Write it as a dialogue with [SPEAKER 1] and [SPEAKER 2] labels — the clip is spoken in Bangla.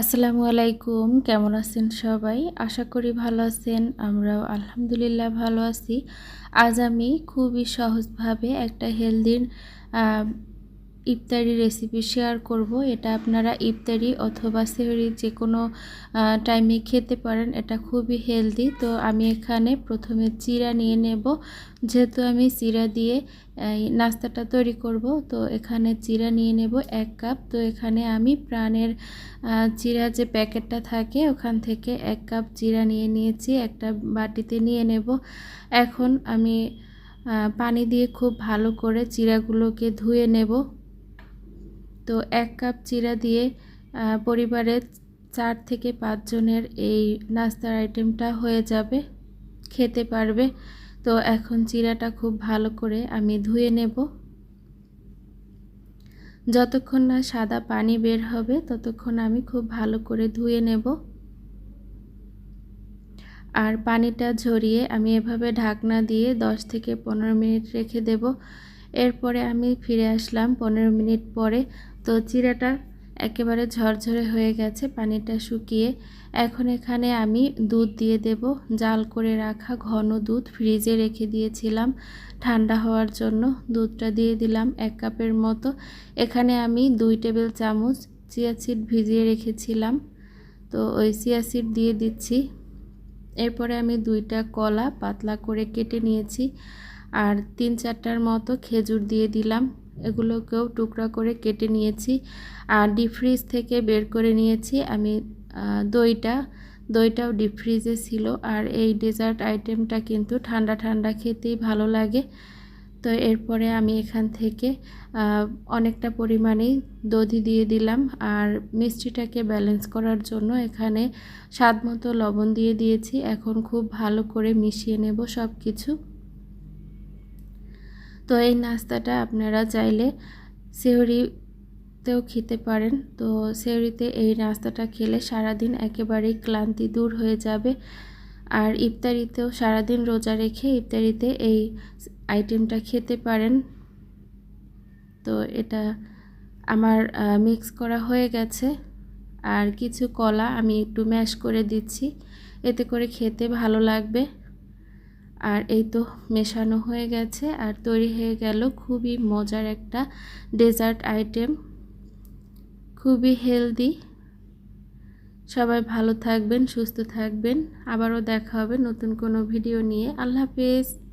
[SPEAKER 1] আসসালামু আলাইকুম, কেমন আছেন সবাই? আশা করি ভালো আছেন, আমরাও আলহামদুলিল্লাহ ভালো আছি। আজ আমি খুবই সহজভাবে একটা হেলদির ইফতারি রেসিপি শেয়ার করব। এটা আপনারা ইফতারি অথবা সেহরি যে কোনো টাইমে খেতে পারেন, এটা খুবই হেলদি। তো আমি এখানে প্রথমে চিরা নিয়ে নেব। যেহেতু আমি চিরা দিয়ে নাস্তাটা তৈরি করব, তো এখানে চিরা নিয়ে নেব এক কাপ। তো এখানে আমি প্রাণের চিরা যে প্যাকেটটা থাকে, ওখান থেকে এক কাপ চিরা নিয়ে নিয়েছি, একটা বাটিতে নিয়ে নেব। এখন আমি পানি দিয়ে খুব ভালো করে চিরাগুলোকে ধুয়ে নেব। তো এক কাপ চিরা দিয়ে পরিবারের চার থেকে পাঁচজনের এই নাস্তার আইটেমটা হয়ে যাবে, খেতে পারবে। তো এখন চিরাটা খুব ভালো করে আমি ধুয়ে নেব। যতক্ষণ না সাদা পানি বের হবে, ততক্ষণ আমি খুব ভালো করে ধুয়ে নেব। আর পানিটা ঝরিয়ে আমি এভাবে ঢাকনা দিয়ে 10 থেকে পনেরো মিনিট রেখে দেব। এরপরে আমি ফিরে আসলাম পনেরো মিনিট পরে। তো চিরাটা একেবারে ঝরঝরে হয়ে গেছে, পানিটা শুকিয়ে। এখন এখানে আমি দুধ দিয়ে দেব। জাল করে রাখা ঘন দুধ ফ্রিজে রেখে দিয়েছিলাম। ঠান্ডা হওয়ার জন্য দুধটা দিয়ে দিলাম এক কাপের মতো। এখানে আমি দুই টেবিল চামচ চিয়া সিড ভিজিয়ে রেখেছিলাম। তো ওই চিয়া সিড দিয়ে দিচ্ছি। এরপরে আমি দুইটা কলা পাতলা করে কেটে নিয়েছি। আর তিন চারটার মতো খেজুর দিয়ে দিলাম। এগুলোকেও টুকরা করে কেটে নিয়েছি আর ডিপ ফ্রিজ থেকে বের করে নিয়েছি। আমি দইটা, দইটাও ডিপ ফ্রিজে ছিল আর এই ডেজার্ট আইটেমটা কিন্তু ঠান্ডা ঠান্ডা খেতেই ভালো লাগে। তো এরপরে আমি এখান থেকে অনেকটা পরিমাণেই দধি দিয়ে দিলাম আর মিষ্টিটাকে ব্যালেন্স করার জন্য এখানে স্বাদ মতো লবণ দিয়ে দিয়েছি। এখন খুব ভালো করে মিশিয়ে নেব সব কিছু তো এই নাস্তাটা আপনারা চাইলে সেহরিতেও খেতে পারেন। তো সেহরিতে এই নাস্তাটা খেলে সারাদিন একেবারেই ক্লান্তি দূর হয়ে যাবে। আর ইফতারিতেও সারাদিন রোজা রেখে ইফতারিতে এই আইটেমটা খেতে পারেন। তো এটা আমার মিক্স করা হয়ে গেছে। আর কিছু কলা আমি একটু ম্যাশ করে দিচ্ছি। এতে করে খেতে ভালো লাগবে। আর এই তো মেশানো হয়ে গেছে আর তৈরি হয়ে গেল খুবই মজার একটা ডেজার্ট আইটেম। খুবই হেলদি। সবাই ভালো থাকবেন, সুস্থ থাকবেন। আবারও দেখা হবে নতুন কোনো ভিডিও নিয়ে। আল্লাহ হাফেজ।